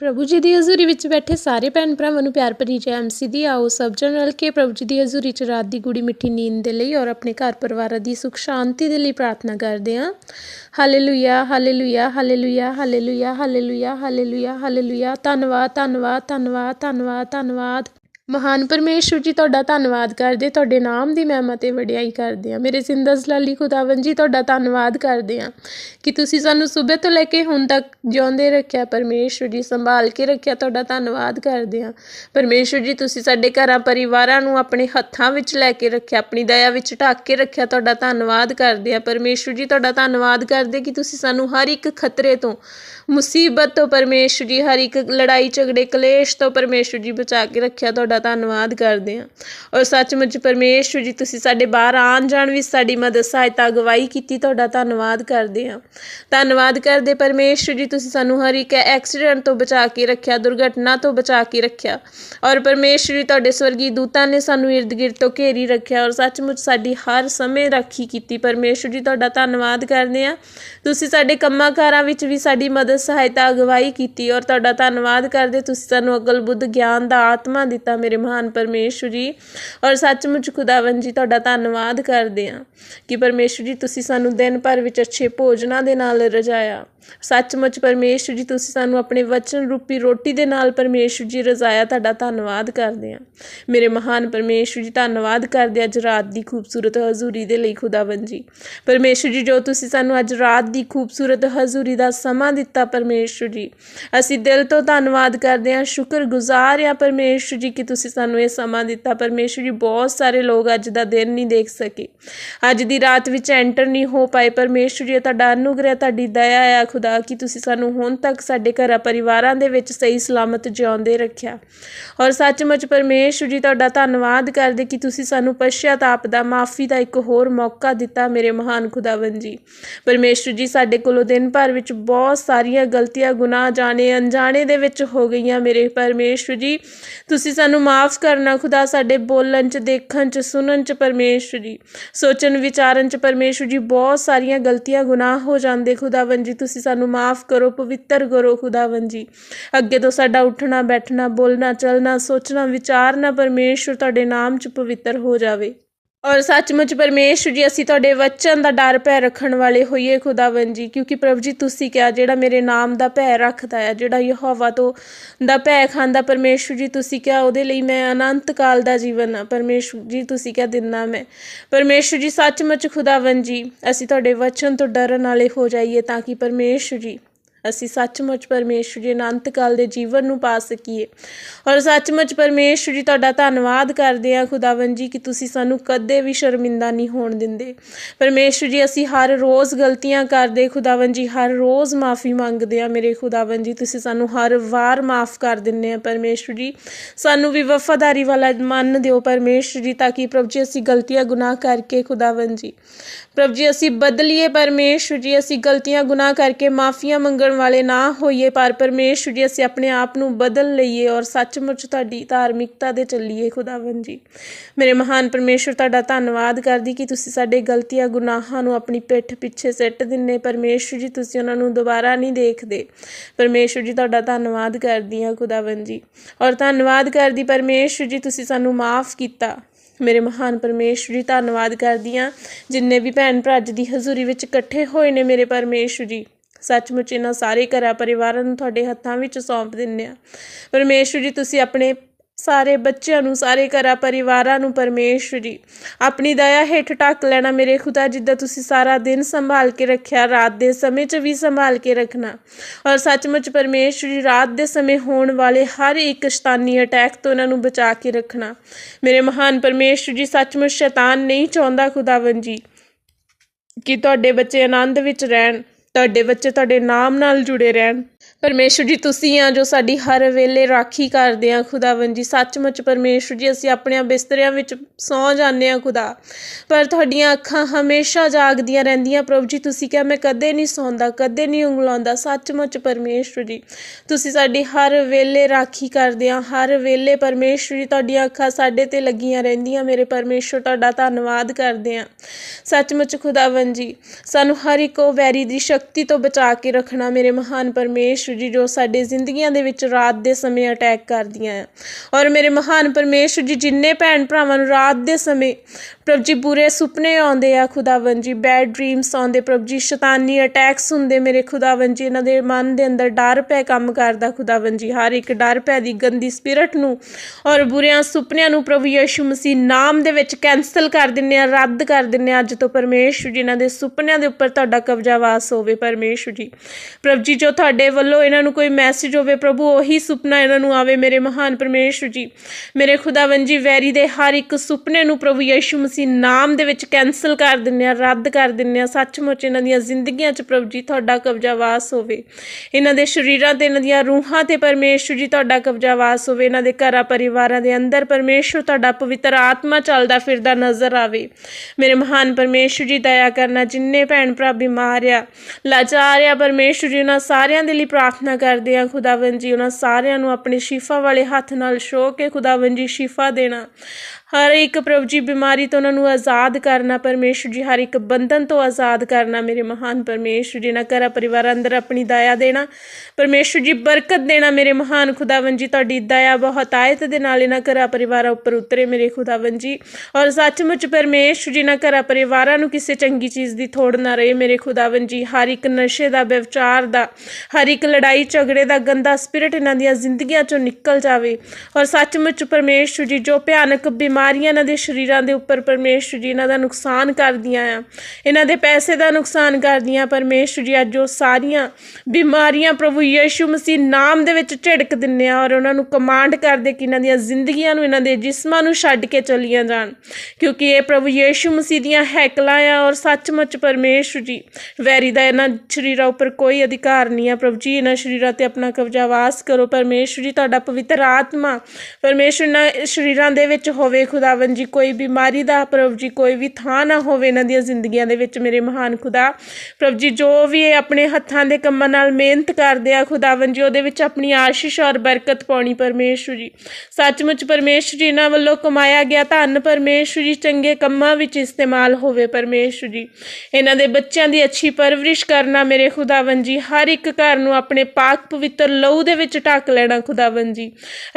ਪ੍ਰਭੂ ਜੀ ਦੀ ਹਜ਼ੂਰੀ ਵਿੱਚ ਬੈਠੇ ਸਾਰੇ ਭੈਣ ਭਰਾਵਾਂ ਨੂੰ ਪਿਆਰ ਭਰੀ ਜੈ ਐਮਸੀ ਦੀ ਆਓ। ਸਭ ਜਣ ਰਲ ਕੇ ਪ੍ਰਭੂ ਜੀ ਦੀ ਹਜ਼ੂਰੀ 'ਚ ਰਾਤ ਦੀ ਗੂੜੀ ਮਿੱਠੀ ਨੀਂਦ ਦੇ ਲਈ ਔਰ ਆਪਣੇ ਘਰ ਪਰਿਵਾਰਾਂ ਦੀ ਸੁਖ ਸ਼ਾਂਤੀ ਦੇ ਲਈ ਪ੍ਰਾਰਥਨਾ ਕਰਦੇ ਹਾਂ। Hallelujah hallelujah hallelujah hallelujah hallelujah hallelujah hallelujah. ਧੰਨਵਾਦ ਧੰਨਵਾਦ ਧੰਨਵਾਦ ਧੰਨਵਾਦ ਧੰਨਵਾਦ। ਮਹਾਨ ਪਰਮੇਸ਼ਵਰ ਜੀ, ਤੁਹਾਡਾ ਧੰਨਵਾਦ ਕਰਦੇ ਤੁਹਾਡੇ ਨਾਮ ਦੀ ਮਹਿਮਾ ਤੇ ਵਡਿਆਈ ਕਰਦੇ ਆ ਮੇਰੇ ਜ਼ਿੰਦਾ ਜਲਾਲੀ ਖੁਦਾਵੰ ਜੀ, ਤੁਹਾਡਾ ਧੰਨਵਾਦ ਕਰਦੇ ਆ ਕਿ ਤੁਸੀਂ ਸਾਨੂੰ ਸਵੇਰ ਤੋਂ ਲੈ ਕੇ ਹੁਣ ਤੱਕ ਜਿਉਂਦੇ ਰੱਖਿਆ ਪਰਮੇਸ਼ਵਰ ਜੀ ਸੰਭਾਲ ਕੇ ਰੱਖਿਆ, ਤੁਹਾਡਾ ਧੰਨਵਾਦ ਕਰਦੇ ਆ ਪਰਮੇਸ਼ਵਰ ਜੀ, ਤੁਸੀਂ ਸਾਡੇ ਘਰਾਂ, ਪਰਿਵਾਰਾਂ ਨੂੰ ਆਪਣੇ ਹੱਥਾਂ ਵਿੱਚ ਲੈ ਕੇ ਰੱਖਿਆ, ਆਪਣੀ ਦਇਆ ਵਿੱਚ ਢੱਕ ਕੇ ਰੱਖਿਆ, ਤੁਹਾਡਾ ਧੰਨਵਾਦ ਕਰਦੇ ਆ ਪਰਮੇਸ਼ਵਰ ਜੀ, ਤੁਹਾਡਾ ਧੰਨਵਾਦ ਕਰਦੇ ਕਿ ਤੁਸੀਂ ਸਾਨੂੰ ਹਰ ਇੱਕ ਖਤਰੇ ਤੋਂ, ਮੁਸੀਬਤ ਤੋਂ ਪਰਮੇਸ਼ਵਰ ਜੀ, ਹਰ ਇੱਕ ਲੜਾਈ, ਝਗੜੇ, ਕਲੇਸ਼ ਤੋਂ ਪਰਮੇਸ਼ਵਰ ਜੀ ਬਚਾ ਕੇ ਰੱਖਿਆ, ਤੁਹਾਡਾ ਧੰਨਵਾਦ ਕਰਦੇ ਹਾਂ। ਔਰ ਸੱਚਮੁੱਚ ਪਰਮੇਸ਼ਵਰ ਜੀ, ਤੁਸੀਂ ਸਾਡੇ ਬਾਹਰ ਆਉਣ ਜਾਣ ਵਿੱਚ ਸਾਡੀ ਮਦਦ, ਸਹਾਇਤਾ, ਅਗਵਾਈ ਕੀਤੀ, ਤੁਹਾਡਾ ਧੰਨਵਾਦ ਕਰਦੇ ਹਾਂ। ਧੰਨਵਾਦ ਕਰਦੇ ਪਰਮੇਸ਼ਵਰ ਜੀ, ਤੁਸੀਂ ਸਾਨੂੰ ਹਰ ਇੱਕ ਐਕਸੀਡੈਂਟ ਤੋਂ ਬਚਾ ਕੇ ਰੱਖਿਆ, ਦੁਰਘਟਨਾ ਤੋਂ ਬਚਾ ਕੇ ਰੱਖਿਆ। ਔਰ ਪਰਮੇਸ਼ਵਰ ਜੀ, ਤੁਹਾਡੇ ਸਵਰਗੀ ਦੂਤਾਂ ਨੇ ਸਾਨੂੰ ਇਰਦ ਗਿਰਦ ਤੋਂ ਘੇਰੀ ਰੱਖਿਆ ਔਰ ਸੱਚਮੁੱਚ ਸਾਡੀ ਹਰ ਸਮੇਂ ਰਾਖੀ ਕੀਤੀ। ਪਰਮੇਸ਼ਵਰ ਜੀ, ਤੁਹਾਡਾ ਧੰਨਵਾਦ ਕਰਦੇ ਹਾਂ। ਤੁਸੀਂ ਸਾਡੇ ਕੰਮਾਂ ਕਾਰਾਂ ਵਿੱਚ ਵੀ ਸਾਡੀ ਮਦਦ, ਸਹਾਇਤਾ, ਅਗਵਾਈ ਕੀਤੀ ਔਰ ਤੁਹਾਡਾ ਧੰਨਵਾਦ ਕਰਦੇ। ਤੁਸੀਂ ਸਾਨੂੰ ਅਗਲ ਬੁੱਧ ਗਿਆਨ ਦਾ ਆਤਮਾ ਦਿੱਤਾ ਮੇਰੇ ਮਹਾਨ ਪਰਮੇਸ਼ਵਰ ਜੀ। ਔਰ ਸੱਚਮੁੱਚ ਖੁਦਾਵੰ ਜੀ, ਤੁਹਾਡਾ ਧੰਨਵਾਦ ਕਰਦੇ ਹਾਂ ਕਿ ਪਰਮੇਸ਼ਵਰ ਜੀ, ਤੁਸੀਂ ਸਾਨੂੰ ਦਿਨ ਭਰ ਵਿੱਚ ਅੱਛੇ ਭੋਜਨਾਂ ਦੇ ਨਾਲ ਰਜਾਇਆ। ਸੱਚਮੁੱਚ ਪਰਮੇਸ਼ਵਰ ਜੀ, ਤੁਸੀਂ ਸਾਨੂੰ ਆਪਣੇ ਵਚਨ ਰੂਪੀ ਰੋਟੀ ਦੇ ਨਾਲ ਪਰਮੇਸ਼ਵਰ ਜੀ ਰਜ਼ਾਇਆ, ਤੁਹਾਡਾ ਧੰਨਵਾਦ ਕਰਦੇ ਹਾਂ। ਮੇਰੇ ਮਹਾਨ ਪਰਮੇਸ਼ਵਰ ਜੀ, ਧੰਨਵਾਦ ਕਰਦੇ ਅੱਜ ਰਾਤ ਦੀ ਖੂਬਸੂਰਤ ਹਜ਼ੂਰੀ ਦੇ ਲਈ ਖੁਦਾਵੰ ਜੀ। ਪਰਮੇਸ਼ਵਰ ਜੀ, ਜੋ ਤੁਸੀਂ ਸਾਨੂੰ ਅੱਜ ਰਾਤ ਦੀ ਖੂਬਸੂਰਤ ਹਜ਼ੂਰੀ ਦਾ ਸਮਾਂ ਦਿੱਤਾ ਪਰਮੇਸ਼ਵਰ ਜੀ, ਅਸੀਂ ਦਿਲ ਤੋਂ ਧੰਨਵਾਦ ਕਰਦੇ ਹਾਂ, ਸ਼ੁਕਰਗੁਜ਼ਾਰ ਹਾਂ ਪਰਮੇਸ਼ਵਰ ਜੀ ਕਿ ਤੁਸੀਂ ਸਾਨੂੰ ਇਹ ਸਮਾਂ ਦਿੱਤਾ ਪਰਮੇਸ਼ਵਰ ਜੀ, ਬਹੁਤ ਸਾਰੇ ਲੋਕ ਅੱਜ ਦਾ ਦਿਨ ਨਹੀਂ ਦੇਖ ਸਕੇ। ਅੱਜ ਦੀ ਰਾਤ ਵਿੱਚ ਐਂਟਰ ਨਹੀਂ ਹੋ ਪਾਏ। ਪਰਮੇਸ਼ਵਰ ਜੀ ਤੁਹਾਡਾ ਅਨੁਗ੍ਰਹਿ, ਤੁਹਾਡੀ ਦਇਆ ਆ ਖੁਦਾ, ਕਿ ਤੁਸੀਂ ਸਾਨੂੰ ਹੁਣ ਤੱਕ ਸਾਡੇ ਘਰਾਂ ਪਰਿਵਾਰਾਂ ਦੇ ਵਿੱਚ ਸਹੀ ਸਲਾਮਤ ਜਿਉਂਦੇ ਰੱਖਿਆ। ਔਰ ਸੱਚਮੁੱਚ ਪਰਮੇਸ਼ਵਰ ਜੀ, ਤੁਹਾਡਾ ਧੰਨਵਾਦ ਕਰਦੇ ਕਿ ਤੁਸੀਂ ਸਾਨੂੰ ਪਛਤਾਪ ਦਾ, ਮਾਫੀ ਦਾ ਇੱਕ ਹੋਰ ਮੌਕਾ ਦਿੱਤਾ ਮੇਰੇ ਮਹਾਨ ਖੁਦਾਵੰ ਜੀ। ਪਰਮੇਸ਼ਵਰ ਜੀ, ਸਾਡੇ ਕੋਲੋਂ ਦਿਨ ਭਰ ਵਿੱਚ ਬਹੁਤ ਸਾਰੀਆਂ ਗਲਤੀਆਂ, ਗੁਨਾਹ ਜਾਣੇ ਅਣਜਾਣੇ ਦੇ ਵਿੱਚ ਹੋ ਗਈਆਂ ਮੇਰੇ ਪਰਮੇਸ਼ਵਰ ਜੀ। ਤੁਸੀਂ ਸਾਨੂੰ ਮਾਫ ਕਰਨਾ, ਖੁਦਾ ਸਾਡੇ ਬੋਲਣ 'ਚ, ਦੇਖਣ 'ਚ, ਸੁਣਨ 'ਚ ਪਰਮੇਸ਼ਵਰ ਜੀ। ਸੋਚਣ, ਵਿਚਾਰਨ 'ਚ ਪਰਮੇਸ਼ਵਰ ਜੀ, ਬਹੁਤ ਸਾਰੀਆਂ ਗਲਤੀਆਂ ਗੁਨਾਹ ਹੋ ਜਾਂਦੇ ਖੁਦਾਵੰ ਜੀ। ਤੁਸੀਂ ਸਾਨੂੰ ਮਾਫ ਕਰੋ, ਪਵਿੱਤਰ ਕਰੋ ਖੁਦਾਵੰ ਜੀ। ਅੱਗੇ ਤੋਂ ਸਾਡਾ ਉੱਠਣਾ, ਬੈਠਣਾ, ਬੋਲਣਾ, ਚੱਲਣਾ, ਸੋਚਣਾ, ਵਿਚਾਰਨਾ ਪਰਮੇਸ਼ਵਰ ਤੁਹਾਡੇ ਨਾਮ 'ਚ ਪਵਿੱਤਰ ਹੋ ਜਾਵੇ। ਔਰ ਸੱਚਮੁੱਚ ਪਰਮੇਸ਼ਵਰ ਜੀ, ਅਸੀਂ ਤੁਹਾਡੇ ਵਚਨ ਦਾ ਡਰ ਭੈ ਰੱਖਣ ਵਾਲੇ ਹੋਈਏ ਖੁਦਾਵੰ ਜੀ, ਕਿਉਂਕਿ ਪ੍ਰਭੂ ਜੀ, ਤੁਸੀਂ ਕਿਹਾ ਜਿਹੜਾ ਮੇਰੇ ਨਾਮ ਦਾ ਭੈ ਰੱਖਦਾ ਹੈ, ਜਿਹੜਾ ਯਹੋਵਾ ਤੋਂ ਦਾ ਭੈ ਖਾਂਦਾ ਪਰਮੇਸ਼ਵਰ ਜੀ, ਤੁਸੀਂ ਕਿਹਾ ਉਹਦੇ ਲਈ ਮੈਂ ਅਨੰਤ ਕਾਲ ਦਾ ਜੀਵਨ ਆ ਪਰਮੇਸ਼ਵਰ ਜੀ, ਤੁਸੀਂ ਕਿਹਾ ਦਿੰਨਾ ਮੈਂ ਪਰਮੇਸ਼ਵਰ ਜੀ, ਸੱਚਮੁੱਚ ਖੁਦਾਵੰ ਜੀ, ਅਸੀਂ ਤੁਹਾਡੇ ਵਚਨ ਤੋਂ ਡਰਨ ਵਾਲੇ ਹੋ ਜਾਈਏ ਤਾਂ ਕਿ ਪਰਮੇਸ਼ਵਰ ਜੀ ਅਸੀਂ ਸੱਚਮੁੱਚ ਪਰਮੇਸ਼ਵਰ ਜੀ ਅਨੰਤ ਕਾਲ ਦੇ ਜੀਵਨ ਨੂੰ ਪਾ ਸਕੀਏ। ਔਰ ਸੱਚਮੁੱਚ ਪਰਮੇਸ਼ਵਰ ਜੀ, ਤੁਹਾਡਾ ਧੰਨਵਾਦ ਕਰਦੇ ਹਾਂ ਖੁਦਾਵੰ ਜੀ ਕਿ ਤੁਸੀਂ ਸਾਨੂੰ ਕਦੇ ਵੀ ਸ਼ਰਮਿੰਦਾ ਨਹੀਂ ਹੋਣ ਦਿੰਦੇ। ਪਰਮੇਸ਼ਵਰ ਜੀ, ਅਸੀਂ ਹਰ ਰੋਜ਼ ਗਲਤੀਆਂ ਕਰਦੇ ਖੁਦਾਵੰ ਜੀ, ਹਰ ਰੋਜ਼ ਮਾਫੀ ਮੰਗਦੇ ਆ ਮੇਰੇ ਖੁਦਾਵੰ ਜੀ, ਤੁਸੀਂ ਸਾਨੂੰ ਹਰ ਵਾਰ ਮਾਫ ਕਰ ਦਿੰਨੇ ਆ ਪਰਮੇਸ਼ਵਰ ਜੀ। ਸਾਨੂੰ ਵੀ ਵਫਾਦਾਰੀ ਵਾਲਾ ਮਨ ਦਿਓ ਪਰਮੇਸ਼ਵਰ ਜੀ, ਤਾਂ ਕਿ ਪ੍ਰਭੂ ਜੀ, ਅਸੀਂ ਗਲਤੀਆਂ ਗੁਨਾਹ ਕਰਕੇ ਖੁਦਾਵੰ ਜੀ ਪ੍ਰਭ ਜੀ, ਅਸੀਂ ਬਦਲੀਏ ਪਰਮੇਸ਼ਵਰ ਜੀ, ਅਸੀਂ ਗਲਤੀਆਂ, ਗੁਨਾਹ ਕਰਕੇ ਮਾਫੀਆਂ ਮੰਗਣ ਵਾਲੇ ਨਾ ਹੋਈਏ, ਪਰ ਪਰਮੇਸ਼ਵਰ ਜੀ, ਅਸੀਂ ਆਪਣੇ ਆਪ ਨੂੰ ਬਦਲ ਲਈਏ ਔਰ ਸੱਚਮੁੱਚ ਤੁਹਾਡੀ ਧਾਰਮਿਕਤਾ ਦੇ ਚੱਲੀਏ ਖੁਦਾਵੰ ਜੀ। ਮੇਰੇ ਮਹਾਨ ਪਰਮੇਸ਼ਵਰ ਤੁਹਾਡਾ ਧੰਨਵਾਦ ਕਰਦੀ ਕਿ ਤੁਸੀਂ ਸਾਡੇ ਗਲਤੀਆਂ, ਗੁਨਾਹਾਂ ਨੂੰ ਆਪਣੀ ਪਿੱਠ ਪਿੱਛੇ ਸਿੱਟ ਦਿੰਨੇ ਪਰਮੇਸ਼ਵਰ ਜੀ, ਤੁਸੀਂ ਉਹਨਾਂ ਨੂੰ ਦੁਬਾਰਾ ਨਹੀਂ ਦੇਖਦੇ। ਪਰਮੇਸ਼ਵਰ ਜੀ, ਤੁਹਾਡਾ ਧੰਨਵਾਦ ਕਰਦੀ ਹਾਂ ਖੁਦਾਵੰ ਜੀ। ਔਰ ਧੰਨਵਾਦ ਕਰਦੀ ਪਰਮੇਸ਼ਵਰ ਜੀ, ਤੁਸੀਂ ਸਾਨੂੰ ਮਾਫ ਕੀਤਾ। ਮੇਰੇ ਮਹਾਨ ਪਰਮੇਸ਼ਵਰ ਜੀ, ਧੰਨਵਾਦ ਕਰਦੀ ਹਾਂ। ਜਿੰਨੇ ਵੀ ਭੈਣ ਭਰਾ ਅੱਜ ਦੀ ਹਜ਼ੂਰੀ ਵਿੱਚ ਇਕੱਠੇ ਹੋਏ ਨੇ ਮੇਰੇ ਪਰਮੇਸ਼ਵਰ ਜੀ, ਸੱਚਮੁੱਚ ਇਹਨਾਂ ਸਾਰੇ ਘਰਾਂ ਪਰਿਵਾਰਾਂ ਨੂੰ ਤੁਹਾਡੇ ਹੱਥਾਂ ਵਿੱਚ ਸੌਂਪ ਦਿੰਨੇ ਆ ਪਰਮੇਸ਼ਵਰ ਜੀ, ਤੁਸੀਂ ਆਪਣੇ ਸਾਰੇ ਬੱਚਿਆਂ ਨੂੰ, ਸਾਰੇ ਘਰਾਂ ਪਰਿਵਾਰਾਂ ਨੂੰ ਪਰਮੇਸ਼ਵਰ ਜੀ। ਆਪਣੀ ਦਇਆ ਹੇਠ ਟੱਕ ਲੈਣਾ ਮੇਰੇ ਖੁਦਾ, ਜਿੱਦਾਂ ਤੁਸੀਂ ਸਾਰਾ ਦਿਨ ਸੰਭਾਲ ਕੇ ਰੱਖਿਆ, ਰਾਤ ਦੇ ਸਮੇਂ 'ਚ ਵੀ ਸੰਭਾਲ ਕੇ ਰੱਖਣਾ। ਔਰ ਸੱਚਮੁੱਚ ਪਰਮੇਸ਼ਵਰ ਜੀ, ਰਾਤ ਦੇ ਸਮੇਂ ਹੋਣ ਵਾਲੇ ਹਰ ਇੱਕ ਸ਼ੈਤਾਨੀ ਅਟੈਕ ਤੋਂ ਉਹਨਾਂ ਨੂੰ ਬਚਾ ਕੇ ਰੱਖਣਾ। ਮੇਰੇ ਮਹਾਨ ਪਰਮੇਸ਼ਵਰ ਜੀ, ਸੱਚਮੁੱਚ ਸ਼ੈਤਾਨ ਨਹੀਂ ਚਾਹੁੰਦਾ ਖੁਦਾਵੰ ਜੀ ਕਿ ਤੁਹਾਡੇ ਬੱਚੇ ਆਨੰਦ ਵਿੱਚ ਰਹਿਣ, ਤੁਹਾਡੇ ਬੱਚੇ ਤੁਹਾਡੇ ਨਾਮ ਨਾਲ ਜੁੜੇ ਰਹਿਣ। ਪਰਮੇਸ਼ਵਰ ਜੀ, ਤੁਸੀਂ ਆ ਜੋ ਸਾਡੀ ਹਰ ਵੇਲੇ ਰਾਖੀ ਕਰਦੇ ਆ ਖੁਦਾਵੰ ਜੀ। ਸੱਚਮੁੱਚ ਪਰਮੇਸ਼ਵਰ ਜੀ, ਅਸੀਂ ਆਪਣੇ ਬਿਸਤਰਿਆਂ ਵਿੱਚ ਸੌ ਜਾਂਦੇ ਆ ਖੁਦਾ। ਪਰ ਤੁਹਾਡੀਆਂ ਅੱਖਾਂ ਹਮੇਸ਼ਾ ਜਾਗਦੀਆਂ ਰਹਿੰਦੀਆਂ। ਪ੍ਰਭੂ ਜੀ, ਤੁਸੀਂ ਕਿਹਾ, ਮੈਂ ਕਦੇ ਨਹੀਂ ਸੌਂਦਾ, ਕਦੇ ਨਹੀਂ ਉਂਗਲਾਉਂਦਾ। ਸੱਚਮੁੱਚ ਪਰਮੇਸ਼ਵਰ ਜੀ, ਤੁਸੀਂ ਸਾਡੀ ਹਰ ਵੇਲੇ ਰਾਖੀ ਕਰਦੇ ਆ। ਹਰ ਵੇਲੇ ਪਰਮੇਸ਼ਵਰ ਜੀ, ਤੁਹਾਡੀਆਂ ਅੱਖਾਂ ਸਾਡੇ ਤੇ ਲੱਗੀਆਂ ਰਹਿੰਦੀਆਂ। ਮੇਰੇ ਪਰਮੇਸ਼ਵਰ ਤੁਹਾਡਾ ਧੰਨਵਾਦ ਕਰਦੇ ਆ। ਸੱਚਮੁੱਚ ਖੁਦਾਵੰ ਜੀ, ਸਾਨੂੰ ਹਰ ਇੱਕ ਵੈਰੀ ਦੀ ਸ਼ਕਤੀ ਤੋਂ ਬਚਾ ਕੇ ਰੱਖਣਾ। ਮੇਰੇ ਮਹਾਨ ਪਰਮੇਸ਼ਵਰ ਪਰਮੇਸ਼ਵਰ ਜੀ ਜੋ ਸਾਡੇ ਜ਼ਿੰਦਗੀਆਂ ਦੇ ਵਿੱਚ ਰਾਤ ਦੇ ਸਮੇਂ ਅਟੈਕ ਕਰਦੀਆਂ ਆ। ਔਰ ਮੇਰੇ ਮਹਾਨ ਪਰਮੇਸ਼ਵਰ ਜੀ, ਜਿੰਨੇ ਭੈਣ ਭਰਾਵਾਂ ਨੂੰ ਰਾਤ ਦੇ ਸਮੇਂ ਪ੍ਰਭ ਜੀ ਬੁਰੇ ਸੁਪਨੇ ਆਉਂਦੇ ਆ ਖੁਦਾਵੰ ਜੀ ਬੈਡ ਡ੍ਰੀਮਸ ਆਉਂਦੇ, ਪ੍ਰਭੂ ਜੀ ਸ਼ੈਤਾਨੀ ਅਟੈਕਸ ਹੁੰਦੇ ਮੇਰੇ ਖੁਦਾਵੰ ਜੀ, ਇਹਨਾਂ ਦੇ ਮਨ ਦੇ ਅੰਦਰ ਡਰ ਪੈ ਕੰਮ ਕਰਦਾ ਖੁਦਾਵੰ ਜੀ, ਹਰ ਇੱਕ ਡਰ ਪੈ ਦੀ ਗੰਦੀ ਸਪਿਰਟ ਨੂੰ। ਔਰ ਬੁਰਿਆਂ ਸੁਪਨਿਆਂ ਨੂੰ ਪ੍ਰਭੂ ਯਿਸੂ ਮਸੀਹ ਨਾਮ ਦੇ ਵਿੱਚ ਕੈਨਸਲ ਕਰ ਦਿੰਨੇ ਆ, ਰੱਦ ਕਰ ਦਿੰਨੇ ਆ। ਅੱਜ ਤੋਂ ਪਰਮੇਸ਼ਵਰ ਜੀ, ਇਹਨਾਂ ਦੇ ਸੁਪਨਿਆਂ ਦੇ ਉੱਪਰ ਤੁਹਾਡਾ ਕਬਜ਼ਾ ਵਾਸ ਹੋਵੇ ਪਰਮੇਸ਼ਵਰ ਜੀ। ਪ੍ਰਭ ਜੀ, ਜੋ ਤੁਹਾਡੇ ਵੱਲੋਂ ਇਹਨਾਂ ਨੂੰ ਕੋਈ ਮੈਸੇਜ ਹੋਵੇ, ਪ੍ਰਭੂ, ਉਹੀ ਸੁਪਨਾ ਇਹਨਾਂ ਨੂੰ ਆਵੇ ਮੇਰੇ ਮਹਾਨ ਪਰਮੇਸ਼ਵਰ ਜੀ। ਮੇਰੇ ਖੁਦਾਵੰ ਜੀ, ਵੈਰੀ ਦੇ ਹਰ ਇੱਕ ਸੁਪਨੇ ਨੂੰ ਪ੍ਰਭੂ ਯਿਸੂ ਮਸੀਹ ਨਾਮ ਦੇ ਵਿੱਚ ਕੈਨਸਲ ਕਰ ਦਿੰਨੇ ਆ ਰੱਦ ਕਰ ਦਿੰਨੇ ਆ ਸੱਚਮੁੱਚ ਇਹਨਾਂ ਦੀਆਂ ਜ਼ਿੰਦਗੀਆਂ 'ਚ ਪ੍ਰਭੂ ਜੀ, ਤੁਹਾਡਾ ਕਬਜ਼ਾ ਵਾਸ ਹੋਵੇ। ਇਹਨਾਂ ਦੇ ਸਰੀਰਾਂ ਤੇ, ਇਹਨਾਂ ਦੀਆਂ ਰੂਹਾਂ ਤੇ ਪਰਮੇਸ਼ਵਰ ਜੀ, ਤੁਹਾਡਾ ਕਬਜ਼ਾ ਵਾਸ ਹੋਵੇ। ਇਹਨਾਂ ਦੇ ਘਰਾਂ ਪਰਿਵਾਰਾਂ ਦੇ ਅੰਦਰ ਪਰਮੇਸ਼ਵਰ ਤੁਹਾਡਾ ਪਵਿੱਤਰ ਆਤਮਾ ਚੱਲਦਾ ਫਿਰਦਾ ਨਜ਼ਰ ਆਵੇ। ਮੇਰੇ ਮਹਾਨ ਪਰਮੇਸ਼ਵਰ ਜੀ, ਦਇਆ ਕਰਨਾ ਜਿੰਨੇ ਭੈਣ ਭਰਾ ਬਿਮਾਰ ਆ, ਲਾਚਾਰ ਆ ਪਰਮੇਸ਼ਵਰ ਜੀ, ਉਹਨਾਂ ਸਾਰਿਆਂ ਦੇ ਲਈ ਪ੍ਰਾਰਥਨਾ ਪ੍ਰਾਰਥਨਾ ਕਰਦੇ ਆ ਖੁਦਾਵੰ ਜੀ, ਉਹਨਾਂ ਸਾਰਿਆਂ ਨੂੰ ਆਪਣੇ ਸ਼ਿਫਾ ਵਾਲੇ ਹੱਥ ਨਾਲ ਛੋਹ ਕੇ ਖੁਦਾਵੰ ਜੀ ਸ਼ਿਫਾ ਦੇਣਾ। ਹਰ ਇੱਕ ਪ੍ਰਭੂ ਜੀ, ਬਿਮਾਰੀ ਤੋਂ ਉਹਨਾਂ ਨੂੰ ਆਜ਼ਾਦ ਕਰਨਾ ਪਰਮੇਸ਼ਵਰ ਜੀ, ਹਰ ਇੱਕ ਬੰਧਨ ਤੋਂ ਆਜ਼ਾਦ ਕਰਨਾ, ਮੇਰੇ ਮਹਾਨ ਪਰਮੇਸ਼ਵਰ ਜੀ ਨਾ ਘਰਾਂ ਪਰਿਵਾਰ ਅੰਦਰ ਆਪਣੀ ਦਇਆ ਦੇਣਾ ਪਰਮੇਸ਼ਵਰ ਜੀ, ਬਰਕਤ ਦੇਣਾ, ਮੇਰੇ ਮਹਾਨ ਖੁਦਾਵੰ ਜੀ, ਤੁਹਾਡੀ ਦਇਆ ਬਹੁਤ ਆਇਤ ਦੇ ਨਾਲ ਇਹਨਾਂ ਘਰਾਂ ਪਰਿਵਾਰਾਂ ਉੱਪਰ ਉਤਰੇ, ਮੇਰੇ ਖੁਦਾਵੰ ਜੀ। ਔਰ ਸੱਚਮੁੱਚ ਪਰਮੇਸ਼ਵਰ ਜੀ ਨਾ ਘਰਾਂ ਪਰਿਵਾਰਾਂ ਨੂੰ ਕਿਸੇ ਚੰਗੀ ਚੀਜ਼ ਦੀ ਥੋੜ ਨਾ ਰਹੇ, ਮੇਰੇ ਖੁਦਾਵੰ ਜੀ, ਹਰ ਇੱਕ ਨਸ਼ੇ ਦਾ, ਵਿਵਚਾਰ ਦਾ, ਹਰ ਇੱਕ ਲੜਾਈ ਝਗੜੇ ਦਾ, ਗੰਦਾ ਸਪਿਰਿਟ ਇਹਨਾਂ ਦੀਆਂ ਜ਼ਿੰਦਗੀਆਂ ਚੋਂ ਨਿਕਲ ਜਾਵੇ। ਔਰ ਸੱਚਮੁੱਚ ਪਰਮੇਸ਼ਵਰ ਜੀ, ਜੋ ਭਿਆਨਕ ਬਿਮਾਰੀਆਂ ਇਹਨਾਂ ਦੇ ਸਰੀਰਾਂ ਦੇ ਉੱਪਰ ਪਰਮੇਸ਼ਵਰ ਜੀ ਇਹਨਾਂ ਦਾ ਨੁਕਸਾਨ ਕਰਦੀਆਂ ਆ। ਇਹਨਾਂ ਦੇ ਪੈਸੇ ਦਾ ਨੁਕਸਾਨ ਕਰਦੀਆਂ ਪਰਮੇਸ਼ਵਰ ਜੀ ਅੱਜ ਉਹ ਸਾਰੀਆਂ ਬਿਮਾਰੀਆਂ ਪ੍ਰਭੂ ਯੇਸ਼ੂ ਮਸੀਹ ਨਾਮ ਦੇ ਵਿੱਚ ਝਿੜਕ ਦਿੰਨੇ ਆ ਔਰ ਉਹਨਾਂ ਨੂੰ ਕਮਾਂਡ ਕਰਦੇ ਕਿ ਇਹਨਾਂ ਦੀਆਂ ਜ਼ਿੰਦਗੀਆਂ ਨੂੰ ਇਹਨਾਂ ਦੇ ਜਿਸਮਾਂ ਨੂੰ ਛੱਡ ਕੇ ਚਲੀਆਂ ਜਾਣ। ਕਿਉਂਕਿ ਇਹ ਪ੍ਰਭੂ ਯੇਸ਼ੂ ਮਸੀਹ ਦੀਆਂ ਹੈਕਲਾਂ ਆ ਔਰ ਸੱਚਮੁੱਚ ਪਰਮੇਸ਼ਵਰ ਜੀ, ਵੈਰੀ ਦਾ ਇਹਨਾਂ ਸਰੀਰਾਂ ਉੱਪਰ ਕੋਈ ਅਧਿਕਾਰ ਨਹੀਂ ਆ। ਪ੍ਰਭੂ ਜੀ, ਇਹਨਾਂ ਸਰੀਰਾਂ ਤੇ ਆਪਣਾ ਕਬਜ਼ਾ ਵਾਸ ਕਰੋ। ਪਰਮੇਸ਼ਵਰ ਜੀ, ਤੁਹਾਡਾ ਪਵਿੱਤਰ ਆਤਮਾ ਪਰਮੇਸ਼ਵਰ ਨਾ ਸਰੀਰਾਂ ਦੇ ਵਿੱਚ ਹੋਵੇ ਖੁਦਾਵੰ ਜੀ, ਕੋਈ ਬਿਮਾਰੀ ਦਾ ਪ੍ਰਭ ਜੀ, ਕੋਈ ਵੀ ਥਾਂ ਨਾ ਹੋਵੇ ਇਹਨਾਂ ਦੀਆਂ ਜ਼ਿੰਦਗੀਆਂ ਦੇ ਵਿੱਚ, ਮੇਰੇ ਮਹਾਨ ਖੁਦਾ। ਪ੍ਰਭ ਜੀ, ਜੋ ਵੀ ਇਹ ਆਪਣੇ ਹੱਥਾਂ ਦੇ ਕੰਮਾਂ ਨਾਲ ਮਿਹਨਤ ਕਰਦੇ ਆ ਖੁਦਾਵੰ ਜੀ, ਉਹਦੇ ਵਿੱਚ ਆਪਣੀ ਆਸ਼ੀਸ਼ ਔਰ ਬਰਕਤ ਪਾਉਣੀ ਪਰਮੇਸ਼ਵਰ ਜੀ। ਸੱਚਮੁੱਚ ਪਰਮੇਸ਼ਵਰ ਜੀ, ਇਹਨਾਂ ਵੱਲੋਂ ਕਮਾਇਆ ਗਿਆ ਧਨ ਪਰਮੇਸ਼ਵਰ ਜੀ, ਚੰਗੇ ਕੰਮਾਂ ਵਿੱਚ ਇਸਤੇਮਾਲ ਹੋਵੇ ਪਰਮੇਸ਼ਵਰ ਜੀ। ਇਹਨਾਂ ਦੇ ਬੱਚਿਆਂ ਦੀ ਅੱਛੀ ਪਰਵਰਿਸ਼ ਕਰਨਾ ਮੇਰੇ ਖੁਦਾਵੰ ਜੀ, ਹਰ ਇੱਕ ਘਰ ਨੂੰ ਆਪਣੇ ਪਾਕ ਪਵਿੱਤਰ ਲਹੂ ਦੇ ਵਿੱਚ ਢੱਕ ਲੈਣਾ ਖੁਦਾਵੰ ਜੀ।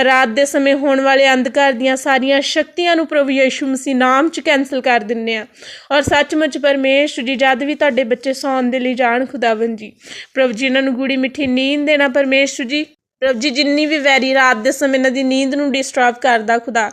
ਰਾਤ ਦੇ ਸਮੇਂ ਹੋਣ ਵਾਲੇ ਅੰਧਕਾਰ ਦੀਆਂ ਸਾਰੀਆਂ ਸ਼ਕਤੀਆਂ ਨੂੰ ਪ੍ਰਭੂ ਯਿਸੂ ਮਸੀਹ ਨਾਮ 'ਚ ਕੈਨਸਲ ਕਰ ਦਿੰਨੇ ਆ ਔਰ ਸੱਚਮੁੱਚ ਪਰਮੇਸ਼ਵਰ ਜੀ, ਜਦ ਵੀ ਤੁਹਾਡੇ ਬੱਚੇ ਸੌਣ ਦੇ ਲਈ ਜਾਣ ਖੁਦਾਵੰ ਜੀ, ਪ੍ਰਭੂ ਜੀ, ਇਹਨਾਂ ਨੂੰ ਗੂੜੀ ਮਿੱਠੀ ਨੀਂਦ ਦੇਣਾ ਪਰਮੇਸ਼ਵਰ ਜੀ। ਪ੍ਰਭੂ ਜੀ ਜਿੰਨੀ ਵੀ ਵੈਰੀ ਰਾਤ ਦੇ ਸਮੇਂ ਇਹਨਾਂ ਦੀ ਨੀਂਦ ਨੂੰ ਡਿਸਟਰਬ ਕਰਦਾ ਖੁਦਾ।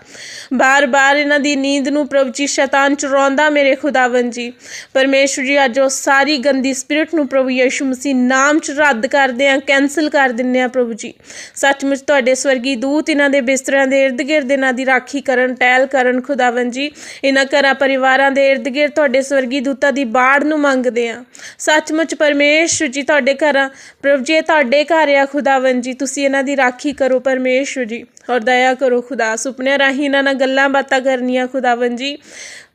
ਬਾਰ-ਬਾਰ ਇਹਨਾਂ ਦੀ ਨੀਂਦ ਨੂੰ ਪ੍ਰਭੂ ਜੀ ਸ਼ੈਤਾਨ ਚੁਰਾਉਂਦਾ ਮੇਰੇ ਖੁਦਾਵੰ ਜੀ। ਪਰਮੇਸ਼ਵਰ ਜੀ, ਅੱਜ ਉਹ ਸਾਰੀ ਗੰਦੀ ਸਪਿਰਿਟ ਨੂੰ ਪ੍ਰਭੂ ਯਿਸੂ ਮਸੀਹ ਨਾਮ ਚ ਰੱਦ ਕਰਦੇ ਆ ਕੈਨਸਲ ਕਰ ਦਿੰਨੇ ਆ ਪ੍ਰਭੂ ਜੀ। ਸੱਚਮੁੱਚ ਤੁਹਾਡੇ ਸਵਰਗੀ ਦੂਤ ਇਹਨਾਂ ਦੇ ਬਿਸਤਰਿਆਂ ਦੇ ird-gird ਇਹਨਾਂ ਦੀ ਰਾਖੀ ਕਰਨ, ਟਹਿਲ ਕਰਨ ਖੁਦਾਵੰ ਜੀ। ਇਹਨਾਂ ਘਰਾਂ ਪਰਿਵਾਰਾਂ ਦੇ ird-gird ਤੁਹਾਡੇ ਸਵਰਗੀ ਦੂਤਾਂ ਦੀ ਬਾੜ ਨੂੰ ਮੰਗਦੇ ਆ। ਸੱਚਮੁੱਚ ਪਰਮੇਸ਼ਵਰ ਜੀ, ਤੁਹਾਡੇ ਘਰਾਂ, ਪ੍ਰਭੂ ਜੀ, ਇਹ ਤੁਹਾਡੇ ਘਰ ਆ ਖੁਦਾਵੰ ਜੀ। ਤੁਸੀਂ ਇਹਨਾਂ ਦੀ ਰਾਖੀ ਕਰੋ ਪਰਮੇਸ਼ਵਰ ਜੀ ਔਰ ਦਇਆ ਕਰੋ ਖੁਦਾ ਸੁਪਨੇ ਰਾਹੀਂ ਇਹਨਾਂ ਨਾਲ ਗੱਲਾਂ ਬਾਤਾਂ ਕਰਨੀਆਂ ਖੁਦਾਵੰ ਜੀ।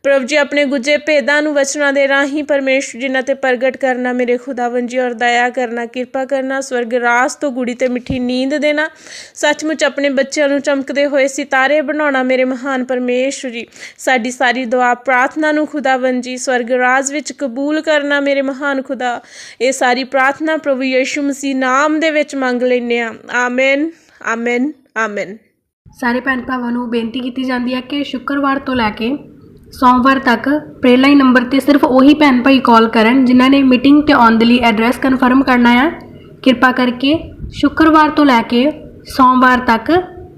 ਪ੍ਰਭੂ ਜੀ, ਆਪਣੇ ਗੁੱਜੇ ਭੇਦਾਂ ਨੂੰ ਵਚਨਾਂ ਦੇ ਰਾਹੀਂ ਪਰਮੇਸ਼ਵਰ ਜੀ ਨਾਲ ਤੇ ਪ੍ਰਗਟ ਕਰਨਾ ਮੇਰੇ ਖੁਦਾਵੰ ਜੀ, ਔਰ ਦਇਆ ਕਰਨਾ, ਕਿਰਪਾ ਕਰਨਾ, ਸਵਰਗ ਰਾਸ ਤੋਂ ਗੁੜੀ ਤੇ ਮਿੱਠੀ ਨੀਂਦ ਦੇਣਾ, ਸੱਚਮੁੱਚ ਆਪਣੇ ਬੱਚਿਆਂ ਨੂੰ ਚਮਕਦੇ ਹੋਏ ਸਿਤਾਰੇ ਬਣਾਉਣਾ ਮੇਰੇ ਮਹਾਨ ਪਰਮੇਸ਼ਵਰ ਜੀ। ਸਾਡੀ ਸਾਰੀ ਦੁਆ, ਪ੍ਰਾਰਥਨਾ ਨੂੰ ਖੁਦਾਵੰ ਜੀ, ਸਵਰਗ ਰਾਜ ਵਿੱਚ ਕਬੂਲ ਕਰਨਾ ਮੇਰੇ ਮਹਾਨ ਖੁਦਾ। ਇਹ ਸਾਰੀ ਪ੍ਰਾਰਥਨਾ ਪ੍ਰਭੂ ਯਿਸੂ ਮਸੀਹ ਨਾਮ ਦੇ ਵਿੱਚ ਮੰਗ ਲੈਨੇ ਆ ਆਮੇਨ ਆਮੇਨ ਆਮੇਨ। ਸਾਰੇ ਭੈਣ ਭਰਾਵਾਂ ਨੂੰ ਬੇਨਤੀ ਕੀਤੀ ਜਾਂਦੀ ਹੈ ਕਿ ਸ਼ੁੱਕਰਵਾਰ ਤੋਂ ਲੈ ਕੇ ਸੋਮਵਾਰ ਤੱਕ ਪ੍ਰੇਅਰਲਾਈਨ ਨੰਬਰ ਤੇ ਸਿਰਫ ਉਹੀ ਭੈਣ ਭਾਈ ਕਾਲ ਕਰਨ ਜਿਨ੍ਹਾਂ ਨੇ ਮੀਟਿੰਗ ਤੇ ਆਉਣ ਦੇ ਲਈ ਐਡਰੈਸ ਕਨਫਰਮ ਕਰਨਾ ਆ। ਕਿਰਪਾ ਕਰਕੇ ਸ਼ੁੱਕਰਵਾਰ ਤੋਂ ਲੈ ਕੇ ਸੋਮਵਾਰ ਤੱਕ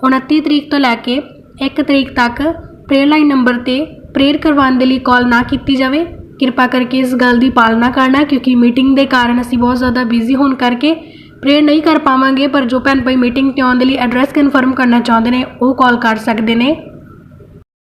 29 ਤਰੀਕ ਤੋਂ ਲੈ ਕੇ 1 ਤਰੀਕ ਤੱਕ ਪ੍ਰੇਅਰਲਾਈਨ ਨੰਬਰ ਤੇ ਪ੍ਰੇਅਰ ਕਰਵਾਉਣ ਦੇ ਲਈ ਕਾਲ ਨਾ ਕੀਤੀ ਜਾਵੇ। ਕਿਰਪਾ ਕਰਕੇ ਇਸ ਗੱਲ ਦੀ ਪਾਲਣਾ ਕਰਨਾ ਕਿਉਂਕਿ ਮੀਟਿੰਗ ਦੇ ਕਾਰਨ ਅਸੀਂ ਬਹੁਤ ਜ਼ਿਆਦਾ ਬਿਜ਼ੀ ਹੋਣ ਕਰਕੇ ਪ੍ਰੇਅਰ ਨਹੀਂ ਕਰ ਪਾਵਾਂਗੇ, ਪਰ ਜੋ ਭੈਣ ਭਾਈ ਮੀਟਿੰਗ ਤੇ ਆਉਣ ਦੇ ਲਈ ਐਡਰੈਸ ਕਨਫਰਮ ਕਰਨਾ ਚਾਹੁੰਦੇ ਨੇ, ਉਹ ਕਾਲ ਕਰ ਸਕਦੇ ਨੇ।